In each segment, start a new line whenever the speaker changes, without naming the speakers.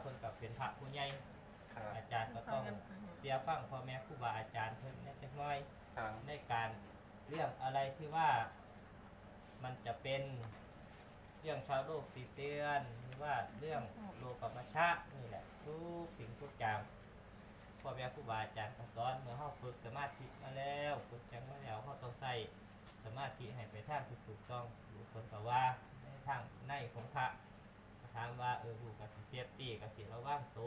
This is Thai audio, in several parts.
เพิ่นกับเป็นพระผู้ใหญ่
ครับ
อาจารย์ก็ต้องเสียฟังพ่อแม่ครูบาอาจารย์เพิ่นนิดน้อย
ครับ
ในการเรื่องอะไรที่ว่ามันจะเป็นเรื่องชาวโลกติเตือนหรือว่าเรื่องโลกมัชชะนี่แหละทุกสิ่งทุกอย่างพ่อแม่ครูบาอาจารย์ก็สอนเมื่อเฮาฝึกสมาธิมาแล้วฝึกจังมาแล้วเฮาต้องใส่สมาธิให้ไปทางที่ถูกต้องอยู่คนก็ว่าในทางในของพระ ถามว่าเออลูกกับสิเซฟตี้กับสิระวังโต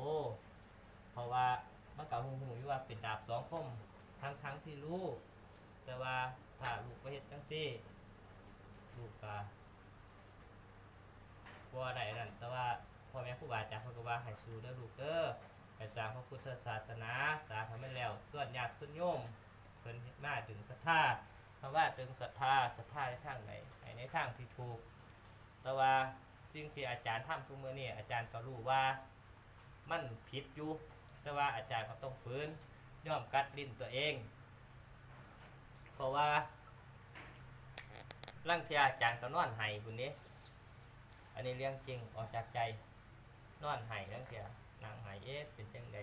เพราะว่ามันก็หูๆอยู่ว่าเป็นดาบสองคมทั้งทั้งๆที่รู้ แต่ว่าถ้าลูกไปเฮ็ดจังซี่ ลูกก็บ่ได้นั่นแต่ว่าพ่อแม่ครูบาอาจารย์เพิ่นก็ว่าให้สู้เด้อลูกเด้อให้สร้างพระพุทธศาสนาสร้างให้มันแล้ว ส่วนญาติส่วนโยมเพิ่นเฮ็ดมาถึงศรัทธาเพราะว่าถึงศรัทธาศรัทธาในทางไหนให้ในทางที่ถูก แต่ว่า สิ่งที่อาจารย์ทำทุกมื้อนี้อาจารย์ก็รู้ว่ามันผิดอยู่แต่ว่าอาจารย์ก็ต้องฝืนยอมกัดลิ้นตัวเอง เพราะว่าร่างเทียอาจารย์ก็นอนไห้บุญนี้อันนี้เรื่องจริงออกจากใจนอนไห้ร่างเทียนางไห้เอ๊ะเป็นจังใด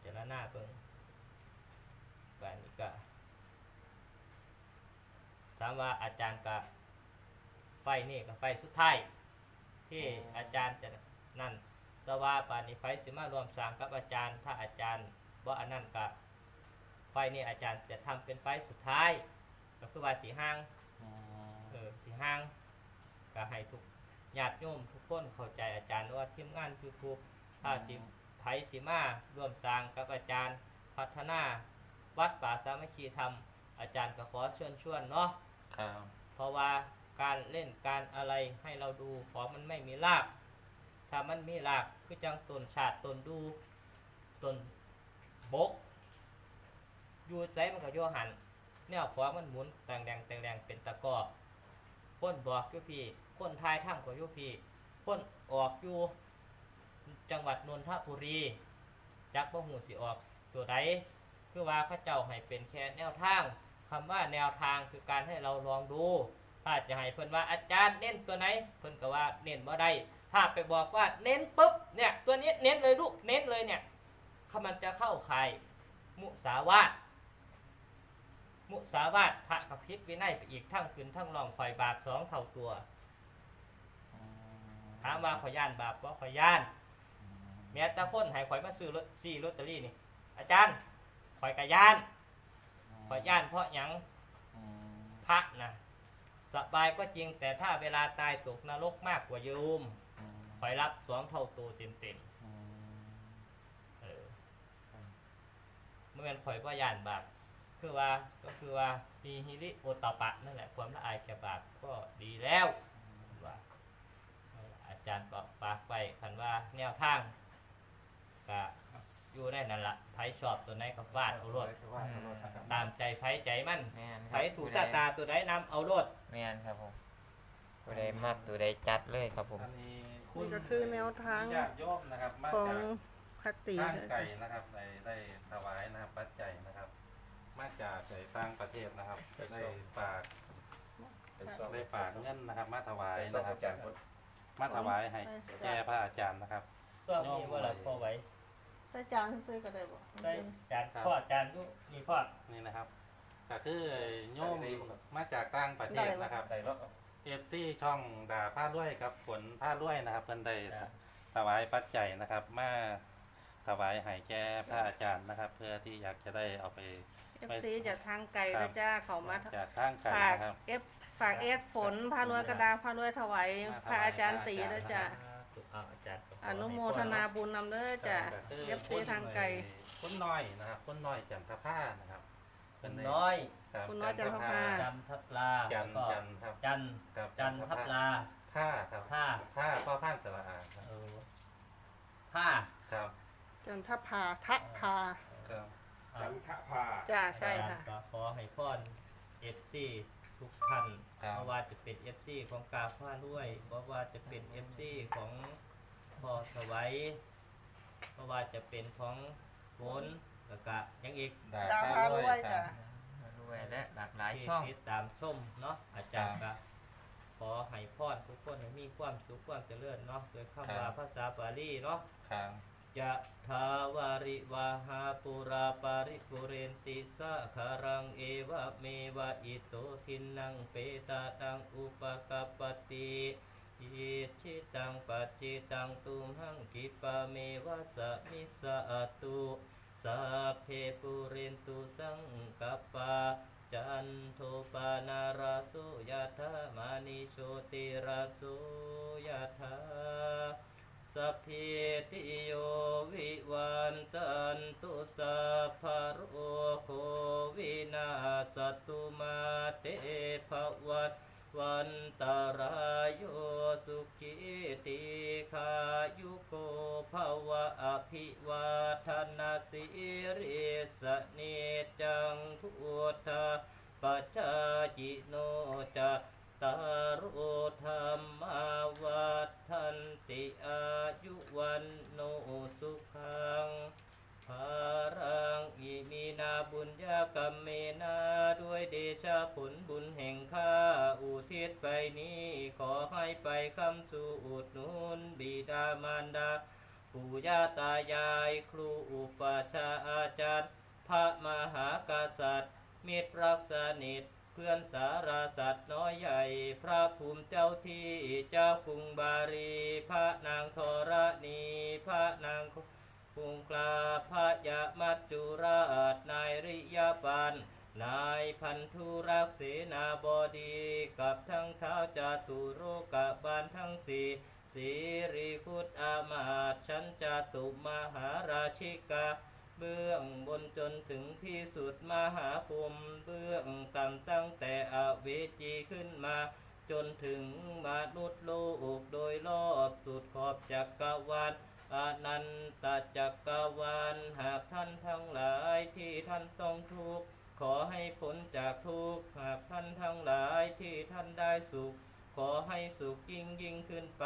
เจรหน้าเบิ่งการนี้ก็ถามว่าอาจารย์ก็ ไฟนี่ก็ไฟสุดท้ายที่อาจารย์จะนั่นแต่ว่าป่านนี้ไฟสิมารวมสร้างกับอาจารย์ ถ้าอาจารย์บ่อันนั้นก็ไฟนี่อาจารย์จะทำเป็นไฟสุดท้าย ก็คือว่าสีห้าง
อืม
เออสีห้างก็ให้ทุกญาติโยมทุกคนเข้าใจอาจารย์ว่าทีมงานยูทูบถ้าสิไผสิมาร่วมสร้างกับอาจารย์พัฒนาวัดป่าสามัคคีธรรม อาจารย์ก็ขอเชิญชวนเนาะ
ครับ
เพราะว่า การเล่นการอะไรให้เราดูของมันไม่มีราก ถ้ามันมีรากคือจังตนชาติตนดูตนบกอยู่ใจมันก็โยหันแนวขวามันหมุนแต่งแดงแต่งแดงเป็นตะกร้อคนบอกอยู่พี่คนทายถ้ำก็อยู่พี่คนออกอยู่จังหวัดนนทบุรีจักบ่หูสิออกตัวใดคือว่าข้าเจ้าให้เป็นแค่แนวทางคำว่าแนวทางคือการให้เราลองดู ถ้าจะให้เพิ่นว่าอาจารย์เน้นตัวไหนเพิ่นก็ว่าเน้นบ่ได้ถ้าไปบอกว่าเน้นปุ๊บเนี่ยตัวนี้เน้นเลยลูกเน้นเลยเนี่ยเขามันจะเข้าข่ายมุสาวาทมุสาวาทพระกับพิษวินัยไปอีกทั้งคืนทั้งรองคอยบาปสองเท่าตัวถามว่าขอยย่านบาปว่าขอยย่านแม้แต่คนให้ขอยมาซื้อลอตซี่ลอตเตอรี่นี่ อาจารย์ขอยกะย่านขอยย่านเพราะหยังพระนะ สบายก็จริงแต่ถ้าเวลาตายตกนรกมากกว่าโยม
อืม
ขอยรับสองเท่าตัวเต็มเต็ม
อืม
ๆเออเมื่อมันข่อยว่าย่านบาปคือว่าก็คือว่ามีฮิริโอตปะนั่นแหละความละอายแก่บาปก็ดีแล้วว่าอาจารย์ก็ฝากไปคันว่าแนวทางก็ อยู่ได้นั่นละไผชอบตัวไหนก็ฟาดเอารถ
ว่าเอารถนะครับ
ตามใจไผใจมัน
แม่นค
ไผ
รับ
ถูกชะตาตัวไหนนำเอารถ
แม่นครับผมตัวใดมักตัวใดจัดเลยครับผม
อันนี้
นี่ก็คือแนวทาง
ญาติโยมนะครับมา
ของ
จาก
พักตี
ทาง
เลย
ไก่นะครับได้ได้ถวายนะครับปัจจัยนะครับ มาจากไก่ต่างประเทศนะครับได้ฝากได้ฝากเงินนะครับ มาถวายนะครับมาถวายให้แก่พระอาจารย์นะครับ
ส่วนนี้ว่าเราพอไหว้
ใส่จานซื้อก็ได้บ่
ได้จานพ่อจานลูกนี่พ่อ
นี่นะครับก็คือโยมมาจากต่างประเทศนะครับเอฟซีช่องด่าผ้าด้วยครับฝนผ้าด้วยนะครับเพิ่นได้ถวายปัจจัยนะครับ มาถวายให้แก่พระอาจารย์นะครับ เพื่อที่อยากจะได้เอาไป
เอฟซีจากทางไกล
ครั
นะ
บ
จ้าเขามา
จากทางไกล
ฝาก
นะครับ
เอฟฝากเอสฝนพารวยกระดาพารวยถวายพระอาจารย์ตีนะจ้า
ถูกเอาอาจารย์ก็ข
อนุโมทนาบุญนำเด้อจ้า
ก็คือ
เอฟซีทางไกล
คนน้อยนะครับ คนน้อยจันทผ้านะครับ
เป็นน้อย
รับ
คุณน้อยจันทผ้า
จันทับลา
จัน
แล้วก็
จันครับ
จัน
ครับ
จันทับลา
ผ้าครับ
ผ้า
ผ้าพ่อผ้านสระอาครับ
เออผ้า
ครับ
จนทัพพาทัพพา
ครับ
จันท
จ้าใช่ค่ะ
ก็ขอให้พรเอฟซี ทุกท่าน
ครับ
เพราะว่าจะเป็นเอฟซีของกาฟ้าด้วยเพราะว่าจะเป็นเอฟซีของพ่อสวัยเพราะว่าจะเป็นของฝนแล้วก็ยังอีก
ด่า
ดาว
ผ้า
พา
ด้
ร
ว
วยย
ครั
จ้า
บ
รวยและหลากหลาย
ที่
ช่อง
ติดตามชมเนาะอาจารย์ก็ขอให้พรทุกคนให้มีมีความสุขความเจริญเนาะโดยคำว่าภาษาบาลีเนาะ
ครับ
ยะทาวาริวาหาปุราปาริปุเรนติสะคารังเอวะเมวะอิโตทินังเปตาตังอุปกัปติอิชิตังปัจจิตังตุมหังกิปะเมวะสะมิสะตุสัพเพปุเรนตุสังกัปปะจันโทปานาราโสยะธามานิโชติราโสยะธา สัพพิติโยวิวันจันตุสัพพะโรโควินาสตุมาเตภวัตวันตารายโยสุขิติขายุโกภวะอภิวาทนาสิริสเนจังพุทธาปัจจาจิโนจาตารโอธรรมาวัฏันติอายุวันโนสุขังภารังอิมีนาบุญญา กรรมเมนาด้วยเดชะผลบุญแห่งข้าอุทิศไปนี้ขอให้ไปคำสู่อุดหนุนบิดามารดาปู่ย่าตายายครูอุปชฌาอาจารย์ พระมหากษัตริย์มิตรรักสนิทเพื่อนสารสัตว์น้อยใหญ่ พระภูมิเจ้าที่เจ้ากรุงบารี พระนางธรณี พระนาง คุงกลาพระยามัจจุราชนายริยาปันนายพันธุรักษ์เสนาบดีกับทั้งเท้าจาตุโรกบาลทั้งสี่สีริคุตอามาตย์ชั้นจาตุมหาราชิกา เบื้องบนจนถึงที่สุดมหาภูมิเบื้องต่ำตั้งแต่อเวจีขึ้นมา จนถึงมนุษย์โลกโดยรอบสุดขอบจักรวาล อนันตจักรวาลหากท่านทั้งหลายที่ท่านต้องทุกข์ขอให้พ้นจากทุกข์หากท่านทั้งหลายที่ท่านได้สุข ขอให้สุขยิ่งยิ่งขึ้นไป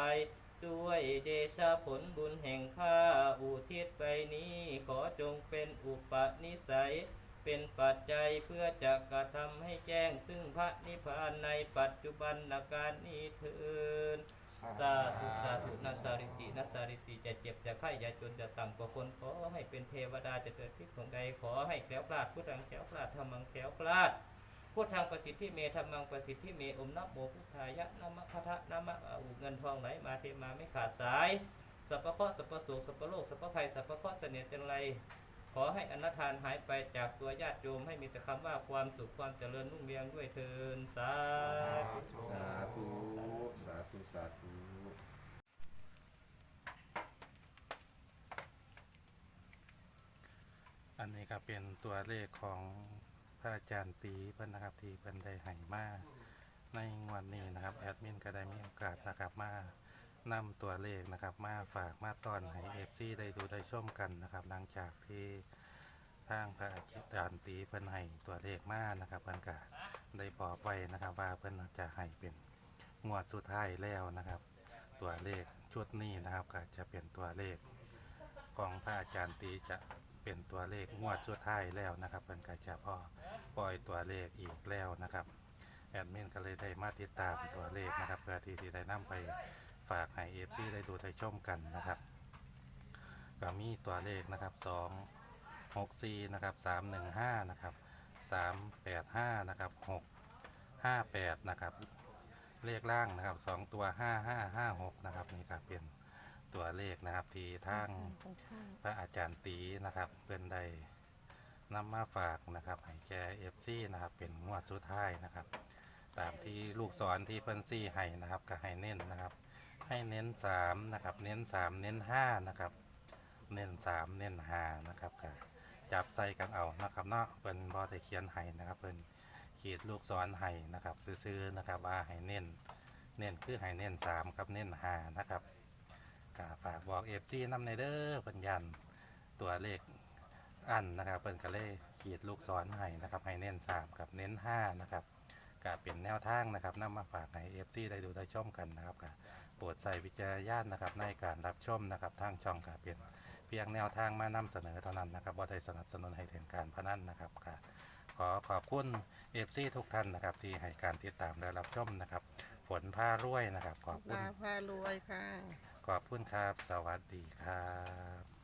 ด้วยเดชะผลบุญแห่งข้าอุทิศไปนี้ขอจงเป็นอุปนิสัย เป็นปัจจัยเพื่อจะกระทำให้แจ้งซึ่งพระนิพพานในปัจจุบันการนี้เถิน สาธุสาธุนัสสาริตินัสสาริติจะเจ็บจะไข้อย่าจนจะต่ำกว่าคนขอให้เป็นเทวดาจะเกิดที่ของใดขอให้แคล้วคลาดพุทธังแคล้วคลาดธรรมังแคล้วคลาดพุทธังประสิทธิเมธรรมังประสิทธิเมอมนะโมพุทธายะนะมะคะทะนะมะอาอุเงินทองไหลมาเทมาไม่ขาดสายสัพพะเคราะห์สัพพะโสสัพพะโลกสัพพะภัยสัพพะเคราะห์เสนียดจังไรข อให้อนาทานหายไปจากตัวญาติโยมให้มีแต่คำว่าความสุขความเจริญรุ่งเรืองด้วยเทินสาธุ
สาธุสาธุสาธุ
อันนี้ก็เป็นตัวเลขของพระอาจารย์ตีเพิ่นนะครับที่เพิ่นได้ให้มาในงวดนี้นะครับแอดมินก็ได้มีโอกาสนะครับมา นำตัวเลขนะครับ มาฝากมาตอนให้เอฟซีได้ดูได้ชมกันนะครับ หลังจากที่ทางพระอาจารย์ตีเพิ่นให้ตัวเลขมานะครับเพิ่นก็ได้บอกไว้นะครับ ว่าเพิ่นจะให้เป็นงวดสุดท้ายแล้วนะครับ ตัวเลขชุดนี้นะครับก็จะเป็นตัวเลขของพระอาจารย์ตีจะเป็นตัวเลขงวดสุดท้ายแล้วนะครับเป็นกาจะพอปล่อยตัวเลขอีกแล้วนะครับแอดมินก็เลยได้มาติดตามตัวเลขนะครับเพื่อที่จะได้นำไป ฝากให้เอฟซีได้ดูได้ชมกันนะครับก็มีตัวเลขนะครับ2 6 4นะครับ315นะครับ385นะครับ6 58นะครับเลขล่างนะครับสองตัว5556นะครับนี่ครับเป็นตัวเลขนะครับที่ทางพระอาจารย์ตีนะครับเป็นได้นำมาฝากนะครับให้แก่เอฟซีนะครับเป็นงวดสุดท้ายนะครับ ตามที่ลูกศรที่เพิ่นซี่ให้นะครับก็ให้เน้นนะครับ ให้เน้นสามนะครับ เน้นสามเน้นห้านะครับ เน้นสามเน้นห้านะครับก็จับใส่กันเอานะครับเนาะเพิ่นบอได้เขียนให้นะครับเพิ่นขีดลูกศรให้นะครับ ซื้อๆนะครับว่าให้เน้น เน้นคือให้เน้นสามครับเน้นห้านะครับก็ฝากบอกเอฟซีน้ำในเด้อเพิ่นยันตัวเลขอันนะครับเพิ่นก็เลยขีดลูกศรให้นะครับให้เน้น3กับเน้น 5 นะครับก็เป็นแนวทางนะครับนำมาฝากให้เอฟซีได้ดูได้ชมกันนะครับก็ โปรดใส่วิจารณญาณนะครับในการรับชมนะครับทางช่องก็เป็นเพียงแนวทางมานำเสนอเท่านั้นนะครับว่าได้สนับสนุนให้ถึงการพนันนะครับก็ขอขอบคุณเอฟซีทุกท่านนะครับที่ให้การติดตามและรับชมนะครับ ฝนผ้ารวยนะครับ ขอบคุณ
ดาพารวยค่ะ
ขอบคุณครับ สวัสดีครับ